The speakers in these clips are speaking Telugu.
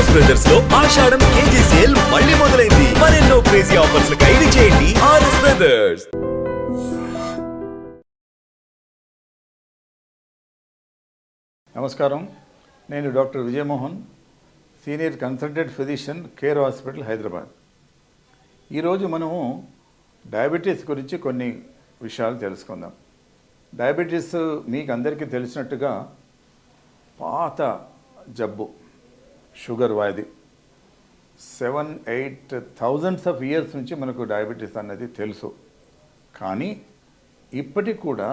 ఆర్ఎస్ బ్రదర్స్లో ఆషాఢం కేజీ సేల్ మళ్ళీ మొదలైంది. మరెన్నో క్రేజీ ఆఫర్స్ ఖైదు చేయండి ఆర్ఎస్ బ్రదర్స్ నమస్కారం. నేను doctor Vijayamohan senior consultant physician Care hospital Hyderabad. ఈరోజు మనము డయాబెటీస్ గురించి కొన్ని విషయాలు తెలుసుకుందాం. డయాబెటీస్ మీకు అందరికీ తెలిసినట్టుగా పాత జబ్బు. షుగర్ వ్యాధి. Seven eight thousands of years నుంచి మనకు డయాబెటీస్ అన్నది తెలుసు. కానీ ఇప్పటికి కూడా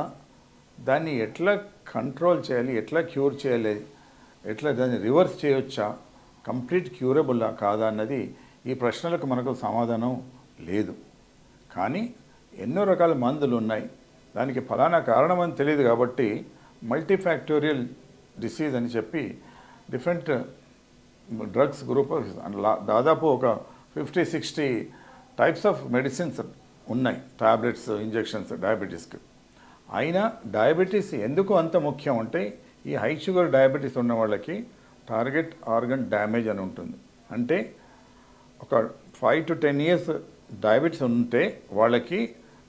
దాన్ని ఎట్లా కంట్రోల్ చేయాలి ఎట్లా క్యూర్ చేయాలి ఎట్లా దాన్ని రివర్స్ చేయొచ్చా కంప్లీట్ క్యూరబుల్లా కాదా అన్నది ఈ ప్రశ్నలకు మనకు సమాధానం లేదు. కానీ ఎన్నో రకాల మందులు ఉన్నాయి. దానికి ఫలానా కారణం అని తెలియదు కాబట్టి మల్టీఫ్యాక్టోరియల్ డిసీజ్ అని చెప్పి డిఫరెంట్ డ్రగ్స్ గ్రూప్ దాదాపు ఒక fifty sixty types of medicines ఉన్నాయి. టాబ్లెట్స్ ఇంజెక్షన్స్ డయాబెటీస్కి అయినా డయాబెటీస్ ఎందుకు అంత ముఖ్యం అంటే ఈ హై షుగర్ డయాబెటీస్ ఉన్న వాళ్ళకి టార్గెట్ ఆర్గన్ డ్యామేజ్ అని ఉంటుంది. అంటే ఒక five to ten years diabetes ఉంటే వాళ్ళకి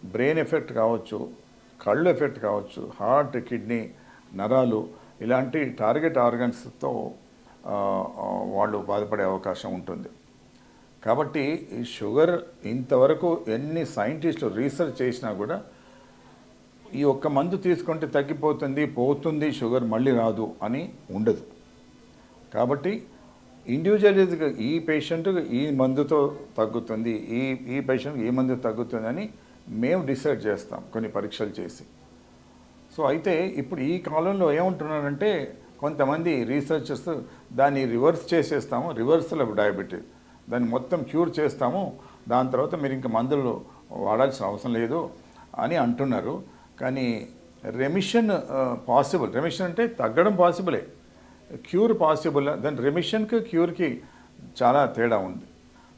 బ్రెయిన్ ఎఫెక్ట్ కావచ్చు కళ్ళు ఎఫెక్ట్ కావచ్చు హార్ట్ కిడ్నీ నరాలు ఇలాంటి టార్గెట్ ఆర్గన్స్తో వాళ్ళు బాధపడే అవకాశం ఉంటుంది. కాబట్టి ఈ షుగర్ ఇంతవరకు ఎన్ని సైంటిస్టులు రీసెర్చ్ చేసినా కూడా ఈ ఒక్క మందు తీసుకుంటే తగ్గిపోతుంది పోతుంది షుగర్ మళ్ళీ రాదు అని ఉండదు. కాబట్టి ఇండివిజువల్గా ఈ పేషెంట్ ఈ మందుతో తగ్గుతుంది ఈ ఈ పేషెంట్కి ఈ మందు తగ్గుతుంది అని మేము డిసైడ్ చేస్తాం కొన్ని పరీక్షలు చేసి. సో అయితే ఇప్పుడు ఈ కాలంలో ఏమంటున్నారంటే కొంతమంది రీసెర్చర్స్ దాన్ని రివర్స్ చేసేస్తాము రివర్సల్ ఆఫ్ డయాబెటీస్ దాన్ని మొత్తం క్యూర్ చేస్తాము దాని తర్వాత మీరు ఇంకా మందులు వాడాల్సిన అవసరం లేదు అని అంటున్నారు. కానీ రెమిషన్ పాసిబుల్ రెమిషన్ అంటే తగ్గడం పాసిబులే క్యూర్ పాసిబుల్ దాని రెమిషన్కి క్యూర్కి చాలా తేడా ఉంది.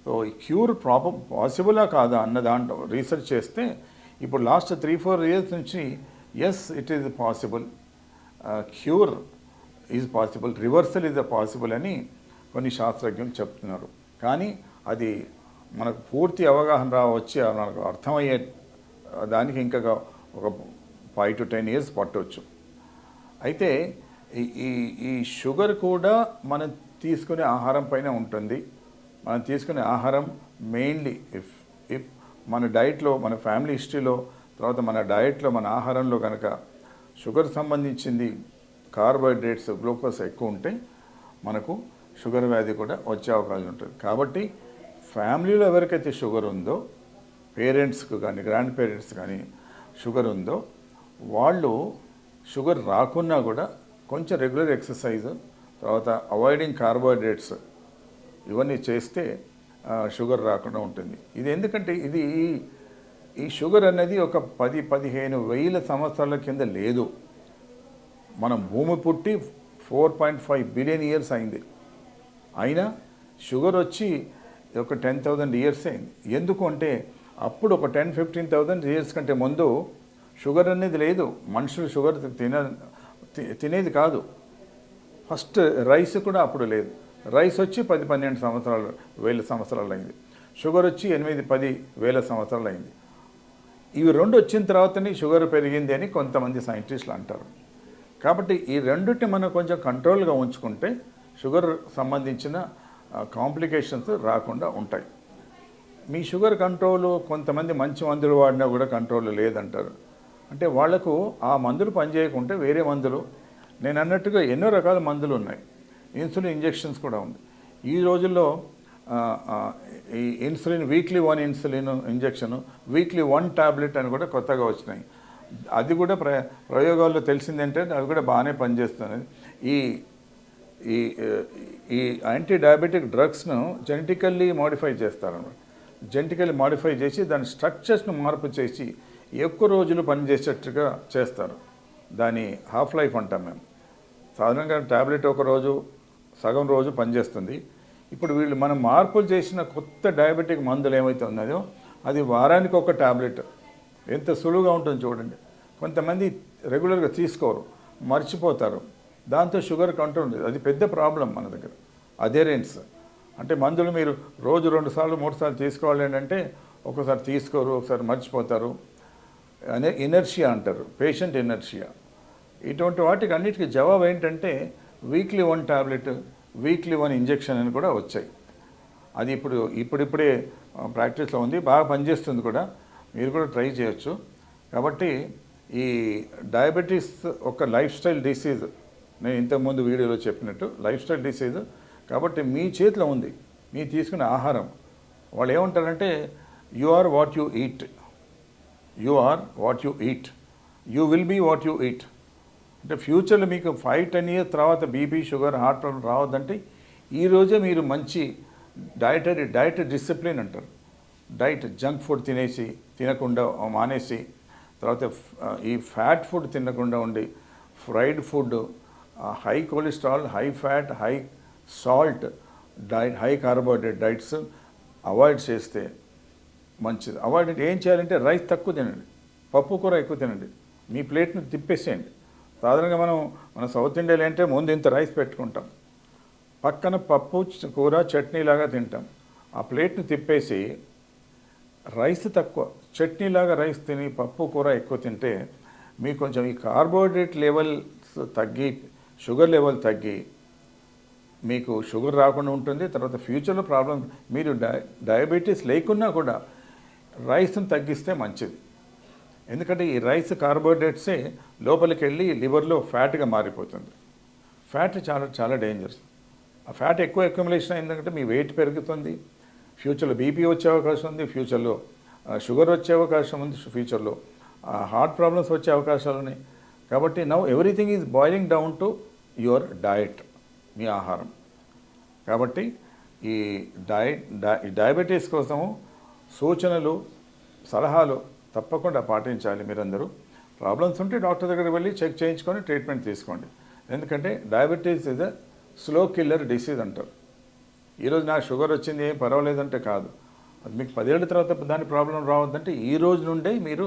సో ఈ క్యూర్ ప్రాపర్ పాసిబులా కాదా అన్న దాంట్లో రీసెర్చ్ చేస్తే ఇప్పుడు లాస్ట్ త్రీ ఫోర్ ఇయర్స్ నుంచి yes it is possible cure is possible reversal is possible అని కొన్ని శాస్త్రజ్ఞులు చెప్తున్నారు. కానీ అది మనకు పూర్తి అవగాహన రా వచ్చి మనకు అర్థమయ్యే దానికి ఇంకా ఒక ఫైవ్ టు టెన్ ఇయర్స్ పట్టవచ్చు అయితే ఈ ఈ ఈ షుగర్ కూడా మనం తీసుకునే ఆహారం పైన ఉంటుంది. మనం తీసుకునే ఆహారం మెయిన్లీ ఇఫ్ ఇఫ్ మన డైట్లో మన ఫ్యామిలీ హిస్టరీలో తర్వాత మన డయట్లో మన ఆహారంలో కనుక షుగర్ సంబంధించింది కార్బోహైడ్రేట్స్ గ్లూకోజ్ ఎక్కువ ఉంటే మనకు షుగర్ వ్యాధి కూడా వచ్చే అవకాశం ఉంటుంది. కాబట్టి ఫ్యామిలీలో ఎవరికైతే షుగర్ ఉందో పేరెంట్స్కి కానీ గ్రాండ్ పేరెంట్స్ కానీ షుగర్ ఉందో వాళ్ళు షుగర్ రాకున్నా కూడా కొంచెం రెగ్యులర్ ఎక్సర్సైజ్ తర్వాత అవాయిడింగ్ కార్బోహైడ్రేట్స్ ఇవన్నీ చేస్తే షుగర్ రాకుండా ఉంటుంది. ఇది ఎందుకంటే ఇది ఈ షుగర్ అనేది ఒక పది పదిహేను వేల సంవత్సరాల కింద లేదు. మనం భూమి పుట్టి four point five billion years అయింది. అయినా షుగర్ వచ్చి ఒక టెన్ థౌజండ్ ఇయర్స్ అయింది. ఎందుకు అంటే అప్పుడు ఒక టెన్ ఫిఫ్టీన్ థౌజండ్ ఇయర్స్ కంటే ముందు షుగర్ అనేది లేదు. మనుషులు షుగర్ తిన తి- తినేది కాదు. ఫస్ట్ రైస్ కూడా అప్పుడు లేదు. రైస్ వచ్చి పది పన్నెండు సంవత్సరాలు వేల సంవత్సరాలు అయింది. షుగర్ వచ్చి ఎనిమిది పది వేల సంవత్సరాలు అయింది. ఇవి రెండు వచ్చిన తర్వాతనే షుగర్ పెరిగింది అని కొంతమంది సైంటిస్టులు అంటారు. కాబట్టి ఈ రెండుటి మనం కొంచెం కంట్రోల్గా ఉంచుకుంటే షుగర్ సంబంధించిన కాంప్లికేషన్స్ రాకుండా ఉంటాయి. మీ షుగర్ కంట్రోల్ కొంతమంది మంచి మందులు వాడినా కూడా కంట్రోల్ లేదంటారు. అంటే వాళ్ళకు ఆ మందులు పనిచేయకుంటే వేరే మందులు నేను అన్నట్టుగా ఎన్నో రకాల మందులు ఉన్నాయి. ఇన్సులిన్ ఇంజెక్షన్స్ కూడా ఉంది. ఈ రోజుల్లో ఈ insulin weekly one insulin injection weekly one tablet అని కూడా కొత్తగా వచ్చినాయి. అది కూడా ప్ర ప్రయోగాల్లో తెలిసిందంటే అది కూడా బాగానే పనిచేస్తుంది ఈ ఈ ఈ యాంటీ డయాబెటిక్ డ్రగ్స్ను జెనెటికల్లీ మాడిఫై చేస్తారన్నమాట. జెనెటికల్లీ మాడిఫై చేసి దాని స్ట్రక్చర్స్ను మార్పు చేసి ఎక్కువ రోజులు పనిచేసేట్టుగా చేస్తారు. దాని హాఫ్ లైఫ్ అంటాం మేము. సాధారణంగా ట్యాబ్లెట్ ఒక రోజు సగం రోజు పనిచేస్తుంది. ఇప్పుడు వీళ్ళు మనం మార్పులు చేసిన కొత్త డయాబెటిక్ మందులు ఏమైతే ఉన్నదో అది వారానికి ఒక ట్యాబ్లెట్ ఎంత సులువుగా ఉంటుంది చూడండి. కొంతమంది రెగ్యులర్గా తీసుకోరు మర్చిపోతారు. దాంతో షుగర్ కంట్రోల్ ఉండదు అది పెద్ద ప్రాబ్లం మన దగ్గర. అదేరెన్స్ అంటే మందులు మీరు రోజు రెండు సార్లు మూడు సార్లు తీసుకోవాలి అంటే ఒకసారి తీసుకోరు ఒకసారి మర్చిపోతారు. అనే ఇనర్షియా అంటారు. Patient inertia. ఇటువంటి వాటికి అన్నిటికీ జవాబు ఏంటంటే weekly one tablet weekly one injection అని కూడా వచ్చాయి. అది ఇప్పుడు ఇప్పుడిప్పుడే ప్రాక్టీస్లో ఉంది. బాగా పనిచేస్తుంది కూడా. మీరు కూడా ట్రై చేయొచ్చు. కాబట్టి ఈ డయాబెటీస్ ఒక లైఫ్ స్టైల్ డిసీజ్. నేను ఇంతకుముందు వీడియోలో చెప్పినట్టు లైఫ్ స్టైల్ డిసీజ్. కాబట్టి మీ చేతిలో ఉంది. మీ తీసుకునే ఆహారం. వాళ్ళు ఏమంటారంటే you are what you eat you are what you eat you will be what you eat అంటే ఫ్యూచర్లో మీకు ఫైవ్ టెన్ ఇయర్స్ తర్వాత బీపీ షుగర్ హార్ట్ ప్రాబ్లం రావద్దంటే ఈరోజే మీరు మంచి డయటరీ డైట్ డిసిప్లిన్ అంటారు. డైట్ జంక్ ఫుడ్ తినేసి తినకుండా మానేసి తర్వాత ఈ ఫ్యాట్ ఫుడ్ తినకుండా ఉండి fried food high cholesterol high fat high salt diet high carbohydrate diets avoid చేస్తే మంచిది. అవాయిడ్ అంటే ఏం చేయాలంటే రైస్ తక్కువ తినండి. పప్పు కూర ఎక్కువ తినండి. మీ ప్లేట్ను తిప్పేసేయండి. సాధారణంగా మనం మన సౌత్ ఇండియాలో అంటే ముందు ఇంత రైస్ పెట్టుకుంటాం. పక్కన పప్పు కూర చట్నీ లాగా తింటాం. ఆ ప్లేట్ని తిప్పేసి రైస్ తక్కువ చట్నీ లాగా రైస్ తిని పప్పు కూర ఎక్కువ తింటే మీకు కొంచెం ఈ కార్బోహైడ్రేట్ లెవెల్స్ తగ్గి షుగర్ లెవెల్ తగ్గి మీకు షుగర్ రాకుండా ఉంటుంది. తర్వాత ఫ్యూచర్లో ప్రాబ్లం మీరు డై డయాబెటీస్ లేకున్నా కూడా రైస్ను తగ్గిస్తే మంచిది. ఎందుకంటే ఈ రైస్ కార్బోహైడ్రేట్సే లోపలికి వెళ్ళి లివర్లో ఫ్యాట్గా మారిపోతుంది. ఫ్యాట్ చాలా చాలా డేంజర్స్. ఆ ఫ్యాట్ ఎక్కువ అక్యుములేషన్ అయిందంటే మీ వెయిట్ పెరుగుతుంది. ఫ్యూచర్లో బీపీ వచ్చే అవకాశం ఉంది. ఫ్యూచర్లో షుగర్ వచ్చే అవకాశం ఉంది ఫ్యూచర్లో. ఆ, హార్ట్ ప్రాబ్లమ్స్ వచ్చే అవకాశాలు ఉన్నాయి. కాబట్టి now everything is boiling down to your diet మీ ఆహారం. కాబట్టి ఈ డయట్ ఈ డయాబెటీస్ కోసము సూచనలు సలహాలు తప్పకుండా పాటించాలి మీరందరూ. ప్రాబ్లమ్స్ ఉంటే డాక్టర్ దగ్గరికి వెళ్ళి చెక్ చేయించుకొని ట్రీట్మెంట్ తీసుకోండి. ఎందుకంటే diabetes is a slow killer disease అంటారు. ఈరోజు నాకు షుగర్ వచ్చింది ఏం పర్వాలేదంటే కాదు. అది మీకు పదేళ్ళ తర్వాత దాని ప్రాబ్లం రావద్దంటే ఈ రోజు నుండే మీరు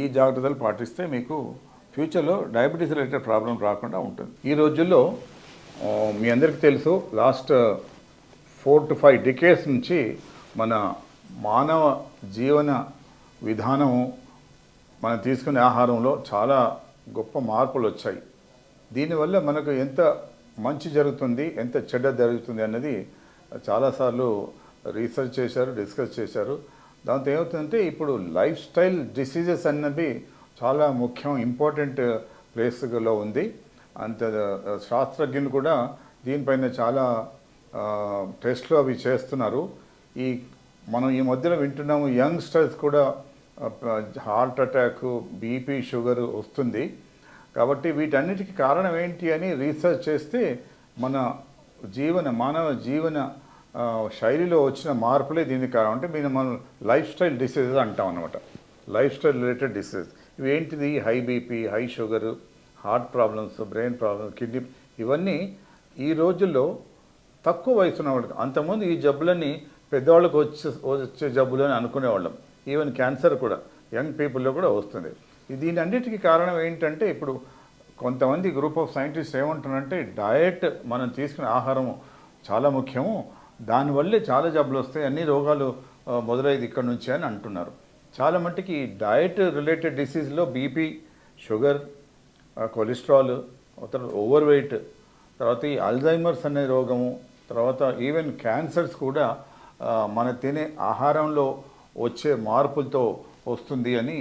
ఈ జాగ్రత్తలు పాటిస్తే మీకు ఫ్యూచర్లో డయాబెటీస్ రిలేటెడ్ ప్రాబ్లం రాకుండా ఉంటుంది. ఈ రోజుల్లో మీ అందరికీ తెలుసు last four to five decades నుంచి మన మానవ జీవన విధానము మనం తీసుకునే ఆహారంలో చాలా గొప్ప మార్పులు వచ్చాయి. దీనివల్ల మనకు ఎంత మంచి జరుగుతుంది ఎంత చెడ్డ జరుగుతుంది అన్నది చాలాసార్లు రీసెర్చ్ చేశారు డిస్కస్ చేశారు. దాంతో ఏమవుతుందంటే ఇప్పుడు లైఫ్ స్టైల్ డిసీజెస్ అన్నది చాలా ముఖ్యం ఇంపార్టెంట్ ప్లేస్లో ఉంది. అంత శాస్త్రజ్ఞులు కూడా దీనిపైన చాలా టెస్ట్లు అవి చేస్తున్నారు. ఈ మనం ఈ మధ్యలో వింటున్నాము యంగ్స్టర్స్ కూడా హార్ట్ అటాక్ బీపీ షుగర్ వస్తుంది. కాబట్టి వీటన్నిటికీ కారణం ఏంటి అని రీసెర్చ్ చేస్తే మన జీవన మానవ జీవన శైలిలో వచ్చిన మార్పులే దీనికి కారణం. అంటే మేము మనం లైఫ్ స్టైల్ డిసీజెస్ అంటాం అనమాట లైఫ్ స్టైల్ రిలేటెడ్ డిసీజెస్ ఇవి ఏంటిది? High BP high sugar heart problems brain problems kidney ఇవన్నీ ఈ రోజుల్లో తక్కువ వయసు ఉన్న వాళ్ళకి అంతకుముందు ఈ జబ్బులన్నీ పెద్దవాళ్ళకి వచ్చే వచ్చే జబ్బులు అని అనుకునేవాళ్ళం. ఈవెన్ క్యాన్సర్ కూడా యంగ్ పీపుల్లో కూడా వస్తుంది. దీని అన్నిటికీ కారణం ఏంటంటే ఇప్పుడు కొంతమంది గ్రూప్ ఆఫ్ సైంటిస్ట్ ఏమంటారంటే డయట్ మనం తీసుకునే ఆహారం చాలా ముఖ్యము. దానివల్లే చాలా జబ్బులు వస్తాయి. అన్ని రోగాలు మొదలయ్యేది ఇక్కడ నుంచి అని అంటున్నారు. చాలా మట్టుకి డయట్ రిలేటెడ్ డిసీజ్లో బీపీ షుగర్ కొలెస్ట్రాల్ తర్వాత ఓవర్ వెయిట్ తర్వాత ఈ అల్జైమర్స్ అనే రోగము తర్వాత ఈవెన్ క్యాన్సర్స్ కూడా మన తినే ఆహారంలో వచ్చే మార్పులతో వస్తుంది అని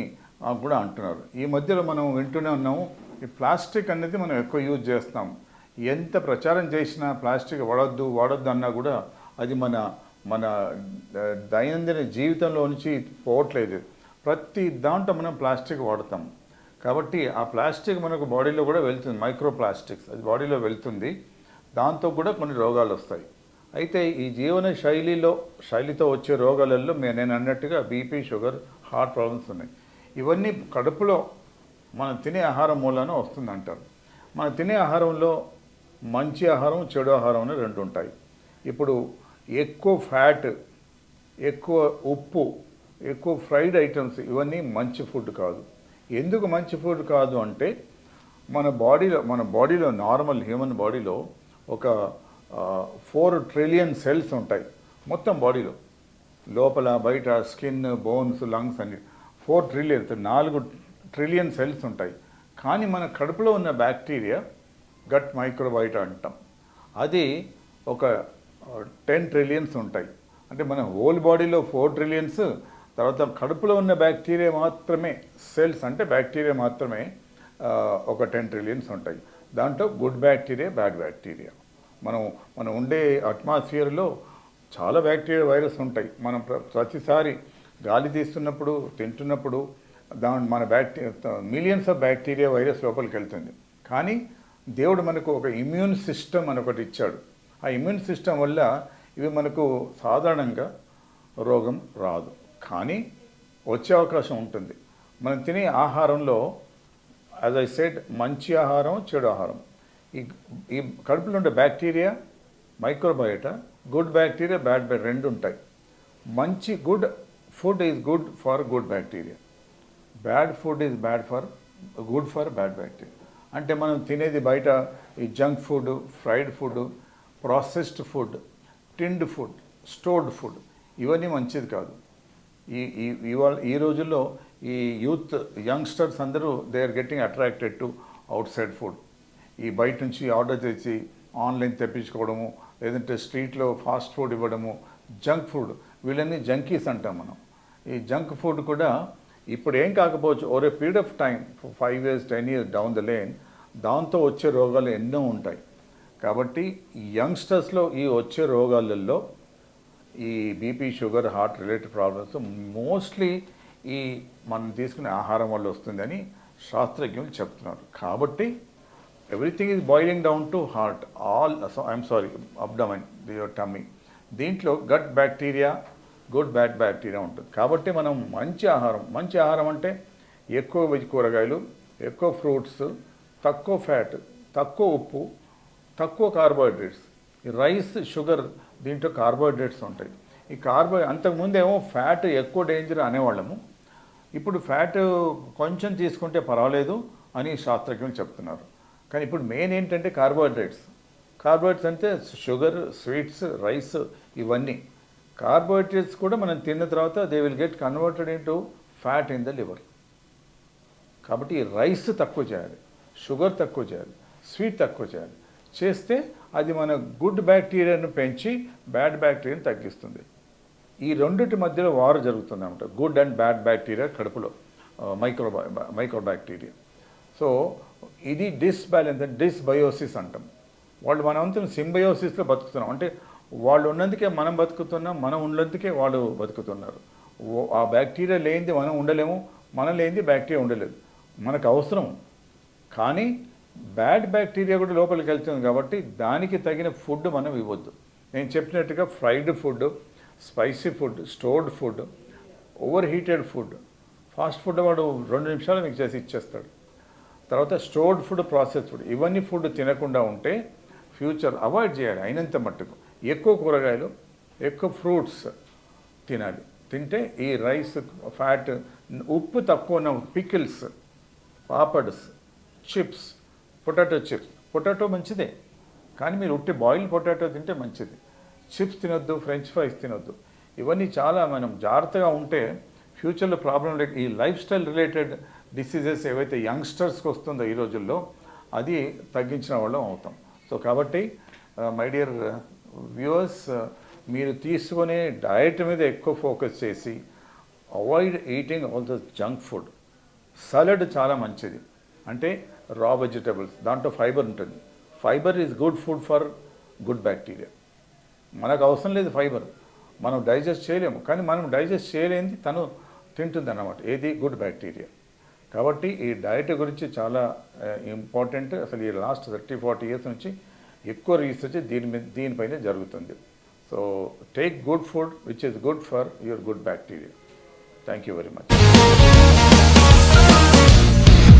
కూడా అంటున్నారు. ఈ మధ్యలో మనం వింటూనే ఉన్నాము ఈ ప్లాస్టిక్ అనేది మనం ఎక్కువ యూజ్ చేస్తాం. ఎంత ప్రచారం చేసినా ప్లాస్టిక్ వాడొద్దు వాడొద్దు అన్నా కూడా అది మన మన దైనందిన జీవితంలో నుంచి పోవట్లేదు. ప్రతి దాంట్లో మనం ప్లాస్టిక్ వాడతాం. కాబట్టి ఆ ప్లాస్టిక్ మనకు బాడీలో కూడా వెళ్తుంది మైక్రో ప్లాస్టిక్స్ అది బాడీలో వెళ్తుంది. దాంతో కూడా కొన్ని రోగాలు వస్తాయి. అయితే ఈ జీవన శైలిలో శైలితో వచ్చే రోగాలలో మే- నేను అన్నట్టుగా బీపీ షుగర్ హార్ట్ ప్రాబ్లమ్స్ ఉన్నాయి. ఇవన్నీ కడుపులో మనం తినే ఆహారం మూలాన వస్తుంది అంటారు మనం తినే ఆహారంలో మంచి ఆహారం చెడు ఆహారం అని రెండు ఉంటాయి. ఇప్పుడు ఎక్కువ ఫ్యాట్ ఎక్కువ ఉప్పు ఎక్కువ ఫ్రైడ్ ఐటమ్స్ ఇవన్నీ మంచి ఫుడ్ కాదు. ఎందుకు మంచి ఫుడ్ కాదు అంటే మన బాడీలో మన బాడీలో నార్మల్ హ్యూమన్ బాడీలో ఒక ఫోర్ ట్రిలియన్ సెల్స్ ఉంటాయి మొత్తం బాడీలో. లోపల బయట స్కిన్ బోన్స్ లంగ్స్ అన్ని ఫోర్ ట్రిలియన్స్ నాలుగు ట్రిలియన్ సెల్స్ ఉంటాయి. కానీ మన కడుపులో ఉన్న బ్యాక్టీరియా గట్ మైక్రోబైట అంటాం. అది ఒక టెన్ ట్రిలియన్స్ ఉంటాయి. అంటే మన హోల్ బాడీలో ఫోర్ ట్రిలియన్స్ తర్వాత కడుపులో ఉన్న బ్యాక్టీరియా మాత్రమే సెల్స్ అంటే బ్యాక్టీరియా మాత్రమే ఒక టెన్ ట్రిలియన్స్ ఉంటాయి. దాంట్లో గుడ్ బ్యాక్టీరియా బ్యాడ్ బ్యాక్టీరియా. మనం మనం ఉండే అట్మాస్ఫియర్లో చాలా బ్యాక్టీరియా వైరస్ ఉంటాయి. మనం ప్ర- ప్రతిసారి గాలి తీస్తున్నప్పుడు తింటున్నప్పుడు దాని మన bacteria millions of bacteria virus లోపలికి వెళ్తుంది కానీ దేవుడు మనకు ఒక ఇమ్యూన్ సిస్టమ్ అని ఒకటి ఇచ్చాడు. ఆ ఇమ్యూన్ సిస్టమ్ వల్ల ఇవి మనకు సాధారణంగా రోగం రాదు. కానీ వచ్చే అవకాశం ఉంటుంది. మనం తినే ఆహారంలో యాజ్ ఐ సెడ్ మంచి ఆహారం చెడు ఆహారం. ఈ ఈ కడుపులో ఉండే bacteria microbiota good bacteria bad bad రెండు ఉంటాయి. మంచి good food is good for good bacteria bad food is bad for good for bad bacteria అంటే మనం తినేది బయట ఈ junk food fried food processed food tinned food stored food ఇవన్నీ మంచిది కాదు. ఈ ఈ ఇవాళ ఈ రోజుల్లో ఈ యూత్ యంగ్స్టర్స్ అందరూ they are getting attracted to outside food. ఈ బయట నుంచి ఆర్డర్ చేసి ఆన్లైన్ తెప్పించుకోవడము లేదంటే స్ట్రీట్లో ఫాస్ట్ ఫుడ్ ఇవ్వడము జంక్ ఫుడ్ వీళ్ళని జంకీస్ అంటాం మనం. ఈ జంక్ ఫుడ్ కూడా ఇప్పుడు ఏం కాకపోవచ్చు ఓరే period of time five years ten years down the lane దాంతో వచ్చే రోగాలు ఎన్నో ఉంటాయి. కాబట్టి యంగ్స్టర్స్లో ఈ వచ్చే రోగాలలో ఈ BP sugar heart related problems mostly ఈ మనం తీసుకునే ఆహారం వల్ల వస్తుందని శాస్త్రజ్ఞులు చెప్తున్నారు. కాబట్టి everything is boiling down to heart. All I'm sorry abdomen your tummy. దీంట్లో gut bacteria good bad bacteria ఉంటుంది. కాబట్టి మనం మంచి ఆహారం మంచి ఆహారం అంటే ఎక్కువ వెజ్ కూరగాయలు ఎక్కువ ఫ్రూట్స్ తక్కువ ఫ్యాట్ తక్కువ ఉప్పు తక్కువ కార్బోహైడ్రేట్స్ ఈ రైస్ షుగర్ దీంట్లో కార్బోహైడ్రేట్స్ ఉంటాయి. ఈ కార్బో అంతకుముందేమో ఫ్యాట్ ఎక్కువ డేంజర్ అనేవాళ్ళము. ఇప్పుడు ఫ్యాట్ కొంచెం తీసుకుంటే పర్వాలేదు అని శాస్త్రజ్ఞులు చెప్తున్నారు. కానీ ఇప్పుడు మెయిన్ ఏంటంటే కార్బోహైడ్రేట్స్ కార్బోహైడ్రేట్స్ అంటే షుగర్ స్వీట్స్ రైస్ ఇవన్నీ. కార్బోహైడ్రేట్స్ కూడా మనం తిన్న తర్వాత they will get converted in fat in the liver కాబట్టి రైస్ తక్కువ చేయాలి. షుగర్ తక్కువ చేయాలి. స్వీట్ తక్కువ చేయాలి. చేస్తే అది మన గుడ్ బ్యాక్టీరియాను పెంచి బ్యాడ్ బ్యాక్టీరియాను తగ్గిస్తుంది. ఈ రెండింటి మధ్యలో వారు జరుగుతుంది అనమాట గుడ్ అండ్ బ్యాడ్ బ్యాక్టీరియా కడుపులో మైక్రో మైక్రో బ్యాక్టీరియా సో ఇది డిస్బ్యాలెన్స్ డిస్బయోసిస్ అంటాం. వాళ్ళు మనమంతా సింబయోసిస్లో బతుకుతున్నాం. అంటే వాళ్ళు ఉన్నందుకే మనం బతుకుతున్నాం మనం ఉన్నందుకే వాళ్ళు బతుకుతున్నారు. ఆ బ్యాక్టీరియా లేనిది మనం ఉండలేము మనం లేనిది బ్యాక్టీరియా ఉండలేదు. మనకు అవసరం. కానీ బ్యాడ్ బ్యాక్టీరియా కూడా లోపలికి వెళ్తుంది కాబట్టి దానికి తగిన ఫుడ్ మనం ఇవ్వద్దు. నేను చెప్పినట్టుగా fried food spicy food stored food over heated food. Fast food వాడు రెండు నిమిషాలు మీకు చేసి ఇచ్చేస్తాడు. తర్వాత స్టోర్డ్ ఫుడ్ ప్రాసెస్ ఫుడ్. ఇవన్నీ ఫుడ్ తినకుండా ఉంటే ఫ్యూచర్ అవాయిడ్ చేయాలి అయినంత మట్టుకు. ఎక్కువ కూరగాయలు ఎక్కువ ఫ్రూట్స్ తినాలి. తింటే ఈ రైస్ ఫ్యాట్ ఉప్పు తక్కువ ఉన్న pickles papads chips potato chips potato మంచిదే కానీ మీరు ఉట్టి బాయిల్ పొటాటో తింటే మంచిది. చిప్స్ తినొద్దు ఫ్రెంచ్ ఫ్రైస్ తినొద్దు. ఇవన్నీ చాలా మనం జాగ్రత్తగా ఉంటే ఫ్యూచర్లో ప్రాబ్లం లేక ఈ లైఫ్ స్టైల్ రిలేటెడ్ డిసీజెస్ ఏవైతే యంగ్స్టర్స్కి వస్తుందో ఈ రోజుల్లో అది తగ్గించిన వాళ్ళం అవుతాం. సో కాబట్టి మై డియర్ వ్యూవర్స్ మీరు తీసుకునే డయట్ మీద ఎక్కువ ఫోకస్ చేసి avoid eating all the junk food. Salad చాలా మంచిది. అంటే రా వెజిటబుల్స్ దాంట్లో ఫైబర్ ఉంటుంది. Fibre is good food for good bacteria మనకు అవసరం లేదు ఫైబర్ మనం డైజెస్ట్ చేయలేము. కానీ మనం డైజెస్ట్ చేయలేనిది తను తింటుంది అన్నమాట ఏది? గుడ్ బ్యాక్టీరియా కాబట్టి ఈ డయట్ గురించి చాలా eh, ఇంపార్టెంట్ అసలు ఈ లాస్ట్ థర్టీ ఫార్టీ ఇయర్స్ నుంచి ఎక్కువ రీసెర్చ్ దీని మీద దీనిపైన జరుగుతుంది. So take good food which is good for your good bacteria thank you very much